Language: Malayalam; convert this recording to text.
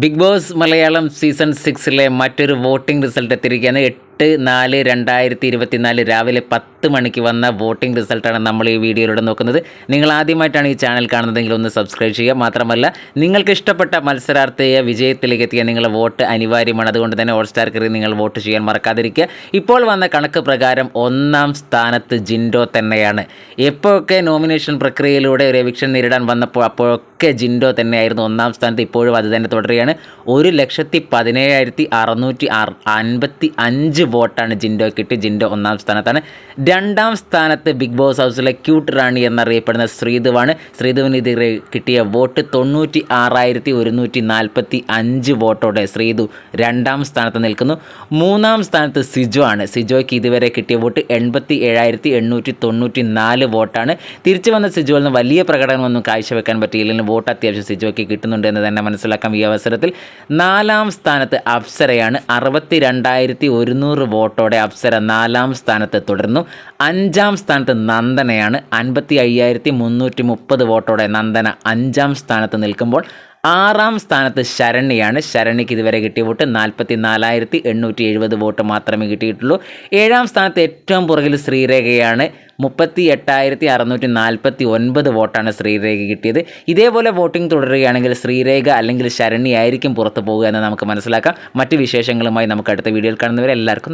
ബിഗ് ബോസ് മലയാളം സീസൺ സിക്സിലെ മറ്റൊരു വോട്ടിംഗ് റിസൾട്ട് എത്തിയിരിക്കുകയാണ്. എട്ട് നാല് രണ്ടായിരത്തി ഇരുപത്തിനാല് രാവിലെ പത്ത് മണിക്ക് വന്ന വോട്ടിംഗ് റിസൾട്ടാണ് നമ്മൾ ഈ വീഡിയോയിലൂടെ നോക്കുന്നത്. നിങ്ങൾ ആദ്യമായിട്ടാണ് ഈ ചാനൽ കാണുന്നതെങ്കിൽ ഒന്ന് സബ്സ്ക്രൈബ് ചെയ്യുക. മാത്രമല്ല നിങ്ങൾക്ക് ഇഷ്ടപ്പെട്ട മത്സരാർത്ഥിയെ വിജയത്തിലേക്ക് എത്തിയ നിങ്ങളുടെ വോട്ട് അനിവാര്യമാണ്. അതുകൊണ്ട് തന്നെ ഓൾ സ്റ്റാർ കയറി നിങ്ങൾ വോട്ട് ചെയ്യാൻ മറക്കാതിരിക്കുക. ഇപ്പോൾ വന്ന കണക്ക് പ്രകാരം ഒന്നാം സ്ഥാനത്ത് ജിൻഡോ തന്നെയാണ്. എപ്പോഴൊക്കെ നോമിനേഷൻ പ്രക്രിയയിലൂടെ ഒരു എവിക്ഷൻ നേരിടാൻ വന്നപ്പോൾ അപ്പോഴൊക്കെ ജിൻഡോ തന്നെയായിരുന്നു ഒന്നാം സ്ഥാനത്ത്. ഇപ്പോഴും അത് തന്നെ തുടരുകയാണ്. ഒരു ലക്ഷത്തി പതിനേഴായിരത്തി അറുന്നൂറ്റി അൻപത്തി അഞ്ച് വോട്ടാണ് ജിൻഡോ കിട്ടി. ജിൻഡോ ഒന്നാം സ്ഥാനത്താണ്. രണ്ടാം സ്ഥാനത്ത് ബിഗ് ബോസ് ഹൗസിലെ ക്യൂട്ട് റാണി എന്നറിയപ്പെടുന്ന ശ്രീധുവാണ്. ശ്രീധുവിനെതിരെ കിട്ടിയ വോട്ട് തൊണ്ണൂറ്റി ആറായിരത്തി ഒരുന്നൂറ്റി നാൽപ്പത്തി അഞ്ച് വോട്ടോടെ ശ്രീധു രണ്ടാം സ്ഥാനത്ത് നിൽക്കുന്നു. മൂന്നാം സ്ഥാനത്ത് സിജോ ആണ്. സിജോയ്ക്ക് ഇതുവരെ കിട്ടിയ വോട്ട് എൺപത്തി ഏഴായിരത്തി എണ്ണൂറ്റി തൊണ്ണൂറ്റി നാല് വോട്ടാണ്. തിരിച്ചു വന്ന സിജോയിൽ നിന്ന് വലിയ പ്രകടനമൊന്നും കാഴ്ചവെക്കാൻ പറ്റിയില്ലെങ്കിലും വോട്ട് അത്യാവശ്യം സിജോയ്ക്ക് കിട്ടുന്നുണ്ട് എന്ന് തന്നെ മനസ്സിലാക്കാം ഈ അവസരത്തിൽ. നാലാം സ്ഥാനത്ത് അപ്സരയാണ്. അറുപത്തി രണ്ടായിരത്തി ഒരുന്നൂറ് വോട്ടോടെ അപ്സര നാലാം സ്ഥാനത്ത് തുടർന്നു അഞ്ചാം സ്ഥാനത്ത് നന്ദനയാണ്. അൻപത്തി അയ്യായിരത്തി മുന്നൂറ്റി മുപ്പത് വോട്ടോടെ നന്ദന അഞ്ചാം സ്ഥാനത്ത് നിൽക്കുമ്പോൾ ആറാം സ്ഥാനത്ത് ശരണ്യാണ്. ശരണ്യക്ക് ഇതുവരെ കിട്ടിയ വോട്ട് നാൽപ്പത്തി നാലായിരത്തി എണ്ണൂറ്റി എഴുപത് വോട്ട് മാത്രമേ കിട്ടിയിട്ടുള്ളൂ. ഏഴാം സ്ഥാനത്ത് ഏറ്റവും പുറകിൽ ശ്രീരേഖയാണ്. മുപ്പത്തി എട്ടായിരത്തി അറുന്നൂറ്റി നാൽപ്പത്തി ഒൻപത് വോട്ടാണ് ശ്രീരേഖ കിട്ടിയത്. ഇതേപോലെ വോട്ടിംഗ് തുടരുകയാണെങ്കിൽ ശ്രീരേഖ അല്ലെങ്കിൽ ശരണ്യായിരിക്കും പുറത്തു പോകുക എന്ന് നമുക്ക് മനസ്സിലാക്കാം. മറ്റ് വിശേഷങ്ങളുമായി നമുക്ക് അടുത്ത വീഡിയോയിൽ കാണുന്നവരെ എല്ലാവർക്കും